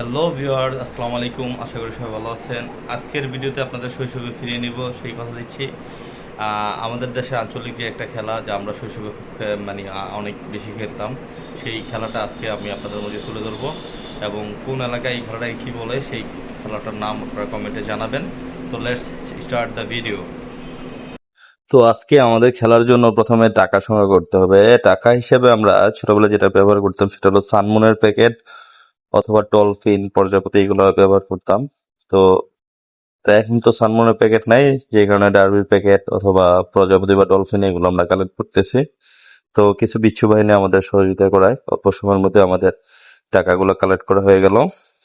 Hello viewer আসসালামু আলাইকুম। আশা করি সবাই ভালো আছেন। আজকের ভিডিওতে আপনাদের শৈশবে ফিরিয়ে নিব, সেই কথা দিচ্ছি। আমাদের দেশে আঞ্চলিক যে একটা খেলা যা আমরা শৈশবে মানে অনেক বেশি খেলতাম, সেই খেলাটা আজকে আমি আপনাদের মধ্যে তুলে ধরবো এবং কোন এলাকায় এই খেলাটাকে কী বলে, সেই খেলাটার নাম আপনারা কমেন্টে জানাবেন। তো লেটস স্টার্ট দ্য ভিডিও তো আজকে আমাদের খেলার জন্য প্রথমে টাকা সংগ্রহ করতে হবে। টাকা হিসেবে আমরা ছোটবেলায় যেটা ব্যবহার করতাম সেটা হলো সানমুনের প্যাকেট অথবা ডলফিন প্রজাপতি এগুলো ব্যবহার করতাম। তো তা এখন তো সানমুনের প্যাকেট নাই, যে কারণে ডার্বির প্যাকেট অথবা প্রজাপতি বা ডলফিন এগুলো আমরা কালেক্ট করতেছি। তো কিছু বিচ্ছু বাহিনী আমাদের সহযোগিতা করায়। অল্প সময়ের মধ্যে আমাদের টাকাগুলো কালেক্ট করা হয়ে গেল।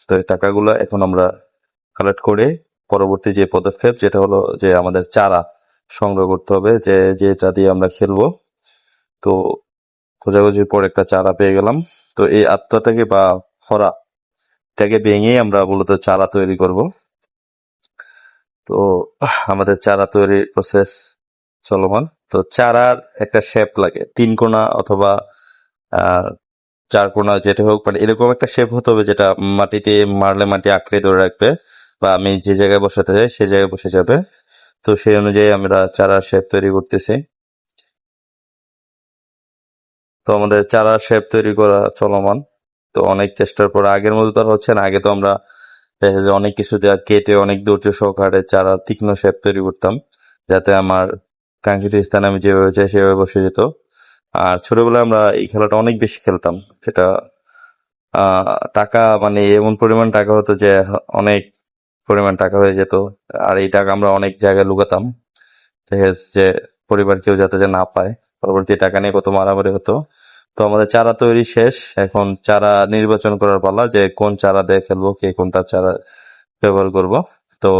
তো এই টাকাগুলো এখন আমরা কালেক্ট করে পরবর্তী যে পদক্ষেপ, যেটা হলো যে আমাদের চারা সংগ্রহ করতে হবে, যে, যেটা দিয়ে আমরা খেলব। তো খোঁজাখুঁজির পর একটা চারা পেয়ে গেলাম। তো এই আত্মাটাকে বা হরা এটাকে ভেঙে আমরা মূলত চারা তৈরি করব। তো, আমাদের চারা তৈরির প্রসেস চলমান। তো, চারার একটা শেপ লাগে। তিন কোণা অথবা চার কোণা যেটা হোক মানে এরকম একটা শেপ হতে হবে যেটা মাটিতে মারলে মাটি আঁকড়ে ধরে রাখবে বা আমি যে জায়গায় বসাতে চাই সে জায়গায় বসে যাবে। তো, সেই অনুযায়ী আমরা চারার শেপ তৈরি করতেছি। তো, আমাদের চারার শেপ তৈরি করা চলমান। তো অনেক চেষ্টার পর আগের মতো তো আর হচ্ছে না। আগে তো আমরা দেখা যায় অনেক কিছু দেওয়া কেটে অনেক ধৈর্য সহকারে চারা তীক্ষ্ণ শেপ তৈরি করতাম, যাতে আমার কাঙ্ক্ষিত স্থানে আমি যেভাবে চাই সেভাবে বসে যেত। আর ছোটবেলায় আমরা এই খেলাটা অনেক বেশি খেলতাম। সেটা টাকা মানে এমন পরিমাণ টাকা হতো যে অনেক পরিমাণ টাকা হয়ে যেত। আর এই টাকা আমরা অনেক জায়গায় লুকাতাম। দেখা যাচ্ছে যে পরিবার কেউ যাতে যে না পায়, পরবর্তী টাকা নিয়ে কত মারামারি হতো। তো আমাদের চারা তৈরি শেষ। এখন চারা নির্বাচন করার পালা যে কোন চারা দিয়ে খেলব কে কোনটা চারা ব্যবহার করব। তো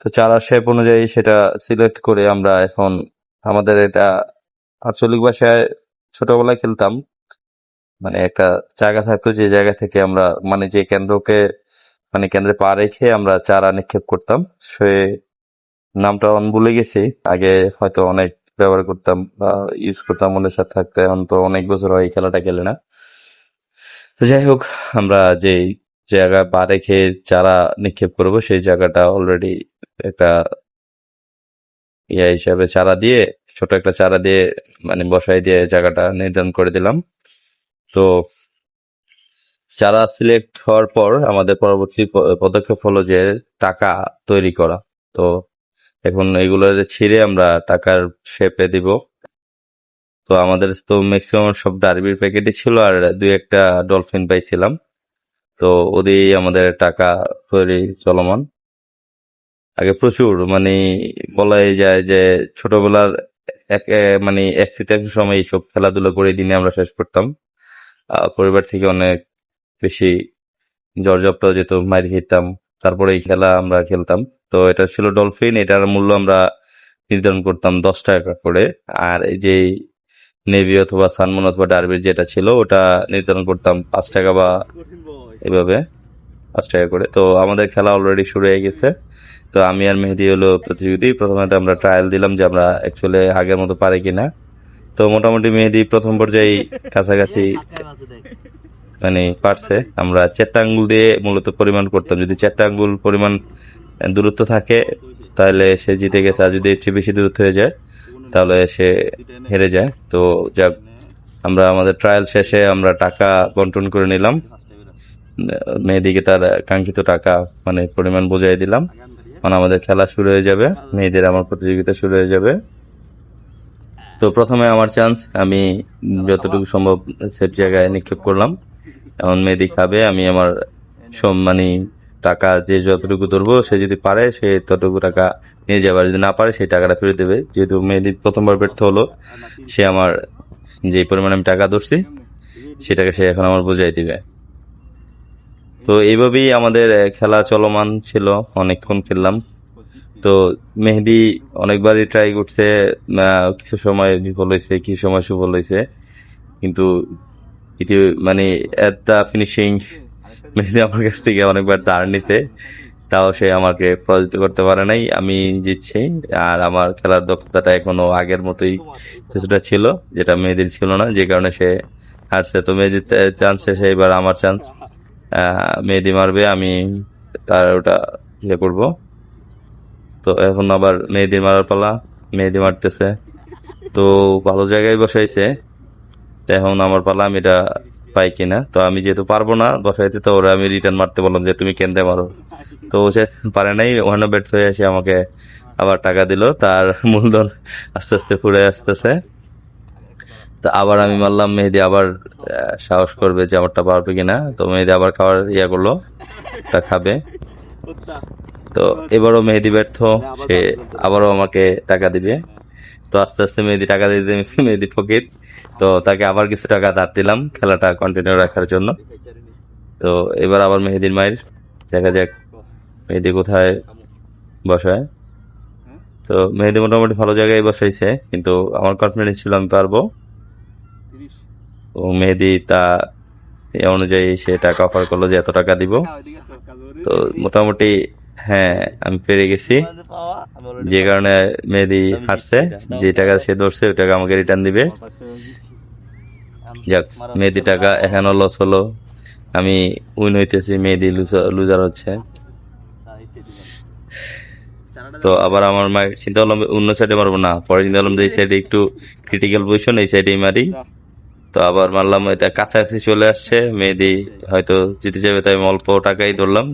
তো চারা শেপ অনুযায়ী সেটা সিলেক্ট করে আমরা এখন আমাদের এটা আঞ্চলিক ভাষায় ছোটবেলায় খেলতাম। মানে একটা জায়গা থাকতো যে জায়গা থেকে আমরা মানে যে কেন্দ্রকে মানে কেন্দ্রে পা রেখে আমরা চারা নিক্ষেপ করতাম। সে নামটা অন ভুলে গেছি। আগে হয়তো অনেক ব্যবহার করতাম বা ইউজ করতাম মনের সাথে থাকতে। এখন তো অনেক বছর হয় এই খেলাটা খেলে না। তো যাই হোক, আমরা যে জায়গায় পা রেখে চারা নিক্ষেপ করব, সেই জায়গাটা অলরেডি একটা ইয়া হিসাবে চারা দিয়ে, ছোট একটা চারা দিয়ে মানে বসাই দিয়ে জায়গাটা নির্ধারণ করে দিলাম। তো চারা সিলেক্ট হওয়ার পর আমাদের পরবর্তী পদক্ষেপ হলো যে টাকা তৈরি করা। তো এখন এগুলো ছিঁড়ে আমরা টাকার শেপে দিব। তো আমাদের তো ম্যাক্সিমাম সব ডার্বির প্যাকেটই ছিল আর দুই একটা ডলফিন পাইছিলাম। তো ওদিকেই আমাদের টাকা তৈরি চলমান। আগে প্রচুর মানে বলাই যায় যে ছোটবেলার এক মানে এক তৃতীয়াংশ সময় এইসব খেলাধুলা করে দিনে আমরা শেষ করতাম। পরিবার থেকে অনেক বেশি জর্জপ্ত যেত মাইর খেতাম, তারপরে এই খেলা আমরা খেলতাম। তো এটা ছিল ডলফিন, এটার মূল্য আমরা নির্ধারণ করতাম দশ টাকা করে। আর এই যে নেভি অথবা সানমন অথবা ডার্বির যেটা ছিল, ওটা নির্ধারণ করতাম পাঁচ টাকা বা এভাবে পাঁচ টাকা করে। তো আমাদের খেলা অলরেডি শুরু হয়ে গেছে। তো আমি আর মেহেদি হলো প্রতিযোগিতা প্রথমে আমরা ট্রায়াল দিলাম যে আমরা অ্যাকচুয়ালি আগের মতো পারি কিনা। তো মোটামুটি মেহেদি প্রথম পর্যায়ে কাছাকাছি মানে পারছে। আমরা চারটা আঙ্গুল দিয়ে মূলত পরিমাণ করতাম। যদি চারটা আঙ্গুল পরিমাণ দূরত্ব থাকে, তাহলে সে জিতে গেছে। আর যদি এর চেয়ে বেশি দূরত্ব হয়ে যায়, তাহলে সে হেরে যায়। তো যাক, আমরা আমাদের ট্রায়াল শেষে আমরা টাকা বন্টন করে নিলাম। মেয়েদিকে তার কাঙ্ক্ষিত টাকা মানে পরিমাণ বোঝাই দিলাম। মানে আমাদের খেলা শুরু হয়ে যাবে, মেয়েদের আমার প্রতিযোগিতা শুরু হয়ে যাবে। তো প্রথমে আমার চান্স আমি যতটুকু সম্ভব সেফ জায়গায় নিক্ষেপ করলাম। এমন মেহেদি খাবে, আমি আমার সম- মানে টাকা যে যতটুকু ধরবো, সে যদি পারে, সে ততটুকু টাকা নিয়ে যাবে। আর যদি না পারে, সেই টাকাটা ফেরত দেবে। যেহেতু মেহেদি প্রথমবার ব্যর্থ হলো, সে আমার যে পরিমাণে আমি টাকা ধরছি, সেটাকে সে এখন আমার বুঝাই দিবে। তো এইভাবেই আমাদের খেলা চলমান ছিল। অনেকক্ষণ খেললাম। তো মেহেদি অনেকবারই ট্রাই করছে কিছু সময় বিফল হয়েছে, কিছু সময় সুফল হয়েছে। কিন্তু মানে এট দ্য ফিনিশিং মেহেদি আমার কাছ থেকে অনেকবার দাঁড় নিছে, তাও সে আমাকে পরাজিত করতে পারে নাই, আমি জিতছি, আর আমার খেলার দক্ষতাটা এখনও আগের মতোই কিছুটা ছিল, যেটা মেহেদির ছিল না, যে কারণে সে হারছে। তো মেহেদির চান্স শেষে এবার আমার চান্স। মেহেদি মারবে, আমি তার ওটা ইয়ে করব। তো এখন আবার মেহেদি মারার পালা মেহেদি মারতেছে। তো ভালো জায়গায় বসাইছে এখন আমার পালা, আমি এটা পাই কিনা, তো আমি যেহেতু পারব না বসাইতে তো ওরা আমি রিটার্ন মারতে বললাম যে, তুমি কেন্দ্রে মারো। তো সে পারে নাই ওখানে ব্যর্থ হয়ে এসে আমাকে আবার টাকা দিল। তার মূলধন আস্তে আস্তে ফুরে আসতেছে। তো আবার আমি মারলাম, মেহেদি আবার সাহস করবে যে, আমারটা পারবে কিনা? তো মেহেদি আবার খাওয়ার ইয়া করল, তা খাবে। তো এবারও মেহেদি ব্যর্থ, সে আবারও আমাকে টাকা দিবে। তো আস্তে আস্তে মেহেদি টাকা দিয়ে মেহেদি ফকির তো তাকে আবার কিছু টাকা ধার দিলাম খেলাটা কন্টিনিউ রাখার জন্য। তো এবার আবার মেহেদির মায়ের দেখা যাক মেহেদি কোথায় বসায়। তো মেহেদি মোটামুটি ভালো জায়গায় বসাইছে কিন্তু আমার কনফিডেন্স ছিল আমি পারব। তো মেহেদি তা এই অনুযায়ী সে টাকা অফার করল যে এত টাকা দিব। তো মোটামুটি হ্যাঁ আমি পেরে গেছি। যে কারণে মেহেদি হারছে, যে টাকা সে ধরছে, ওই টাকা আমাকে রিটার্ন দিবে। যাক, মেহেদি টাকা এখানে লস হলো। আমি উইন হইতেছি, মেহেদি লুজার হচ্ছে। তো আবার আমার মায়ের চিন্তা করলাম অন্য সাইডে মারবো না। পরে চিন্তা করলাম যে এই সাইডে একটু ক্রিটিক্যাল পজিশন এই সাইডেই মারি। তো আবার মারলাম এটা কাছাকাছি চলে আসছে, মেহেদি হয়তো জিতে যাবে, তাই অল্প টাকাই ধরলাম।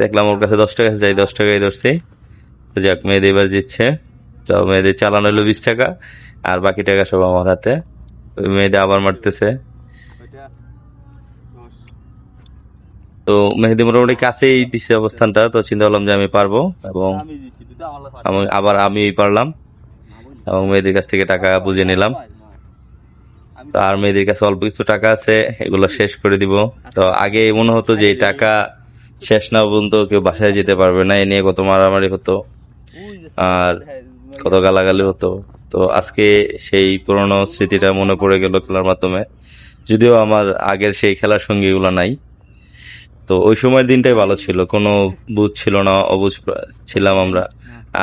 দেখলাম ওর কাছে দশ টাকা যাই দশ টাকাই ধরছি। তো যাক, মেয়েদের এবার জিতছে। তো মেয়েদের চালানো হলো বিশ টাকা, আর বাকি টাকা সব আমার হাতে। মেয়েদের আবার মারতেছে। তো মেহেদি মোটামুটি কাছেই দিচ্ছে অবস্থানটা, তো চিন্তা করলাম যে আমি পারব এবং আবার আমি পারলাম এবং মেয়েদের কাছ থেকে টাকা বুঝে নিলাম। তো আর মেয়েদের কাছে অল্প কিছু টাকা আছে, এগুলো শেষ করে দিব। তো আগে মনে হতো যে টাকা শেষ না পর্যন্ত কেউ বাসায় যেতে পারবে না। এ নিয়ে কত মারামারি হতো আর কত গালাগালি হতো। তো আজকে সেই পুরনো স্মৃতিটা মনে পড়ে গেল খেলার মাধ্যমে। যদিও আমার আগের সেই খেলার সঙ্গীগুলো নাই। তো ওই সময়ের দিনটাই ভালো ছিল। কোনো বুঝ ছিল না, অবুঝ ছিলাম আমরা।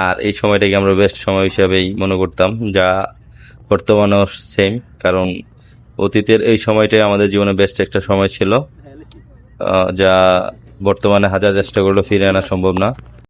আর এই সময়টাকে আমরা বেস্ট সময় হিসাবেই মনে করতাম, যা বর্তমানেও সেম কারণ অতীতের এই সময়টাই আমাদের জীবনে বেস্ট একটা সময় ছিল যা বর্তমানে হাজার চেষ্টা করলেও ফিরে আনা সম্ভব না।